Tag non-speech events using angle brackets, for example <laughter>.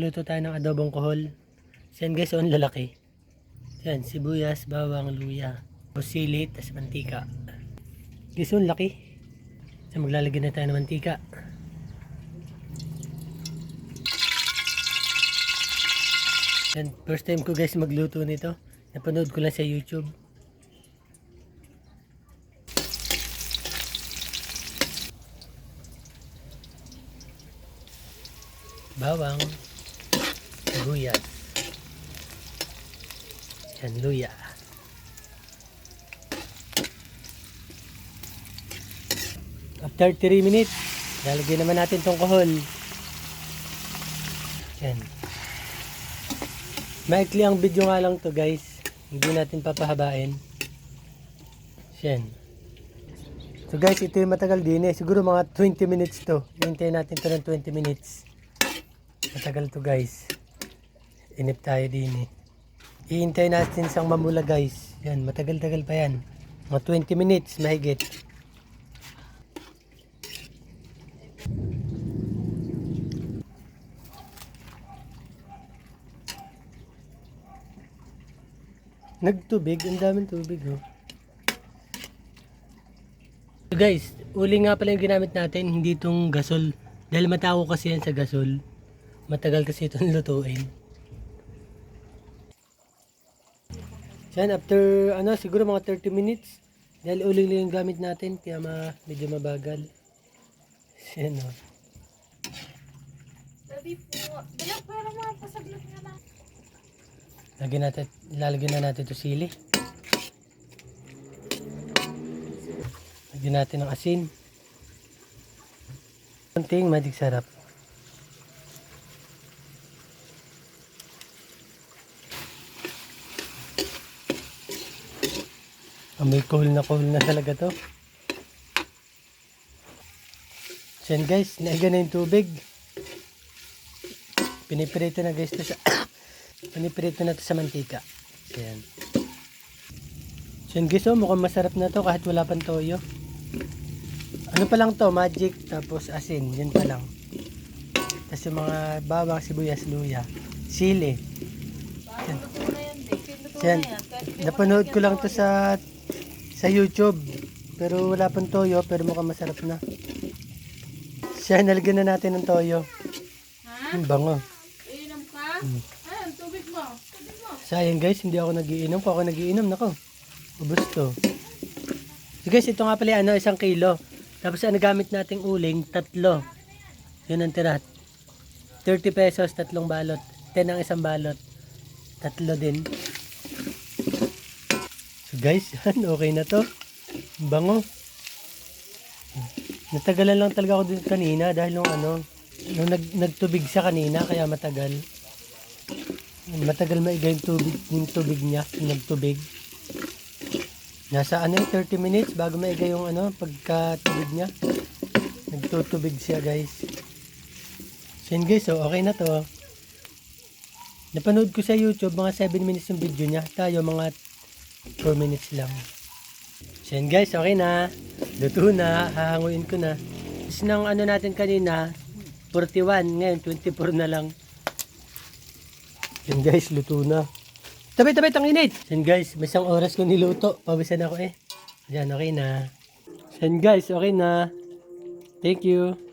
magluluto tayo ng adobong kohol. Yan guys, oh, ang lalaki. Yan, sibuyas, bawang, luya. Sili, tas mantika. Guys, oh, ang laki. Yan, maglalagay na tayo ng mantika. Yan, first time ko guys magluto nito. Napanood ko lang sa YouTube. Bawang, sibuyas, yan, luya. After 3 minutes, lalagyan naman natin tong kohol. Yan. Maikli ang video nga lang to guys. Hindi natin papahabain. Yan. So guys, ito yung matagal din eh. Siguro mga 20 minutes to. Hintayin natin to ng 20 minutes. Matagal to guys. Inip tayo din eh. Ihintayin natin isang mamula guys. Yan, matagal-tagal pa yan. Mga 20 minutes, mahigit. Nagtubig, ang daming tubig oh. So guys, uli nga pala yung ginamit natin, hindi itong gasol. Dahil matawo kasi yan sa gasol. Matagal kasi itong <laughs> lutuin. Yan, after ano, siguro mga 30 minutes. Dahil uli lang yung gamit natin, kaya ma, medyo mabagal. <laughs> Yan oh. Sabi po, bilang pero mga pasaglit nga lang. Lagyan natin, lalagyan na natin ito sili. Lagyan natin ng asin. Konting magic sarap. Amoy cool na cool na talaga to. So yan guys, naiga na yung tubig. Piniprito na guys to sa <coughs> Piniprito na to sa mantika. Ayan. So yun guys, oh, mukhang masarap na to kahit wala pang toyo. Ano pa lang to, magic, tapos asin, yun pa lang. Tapos yung mga bawang, sibuyas, luya, sili. Yan. Luto Yan. yan. Napanood pa ko lang to sa sa YouTube. Pero wala pang toyo, pero mukhang masarap na. Siya, nalagyan na natin ng toyo. Ha? Ang bango. Iinom ka? Hmm. Ayun, tubig mo. Tubig mo. Sayang guys, hindi ako nagiinom. Kung ako nagiinom, nako. Ubus to. So guys, ito nga pala ano, isang kilo. Tapos ang gamit nating uling, tatlo. Yun ang tira. 30 pesos, tatlong balot. 10 ang isang balot. Tatlo din. Guys, <laughs> okay na to. Ang Bango. Natagalan lang talaga ako dun kanina dahil nung ano, nung nag, nagtubig siya kanina, kaya matagal. Matagal maiga yung tubig, yung tubig niya, nagtubig. Nasa ano yung 30 minutes bago maiga yung ano, pagkatubig niya. Nagtutubig siya guys. So yun guys, so okay na to. Napanood ko sa YouTube, mga 7 minutes yung video niya. Tayo mga 4 minutes lang. So yun guys, okay na. Luto na, hahanguin ko na. Tapos nang ano natin kanina, 41, ngayon 24 na lang. Yan guys, luto na. Tabi, tabi, tang init. Yan guys, may isang oras ko niluto. Pawisan ako eh. Yan, okay na. Yan guys, okay na. Thank you.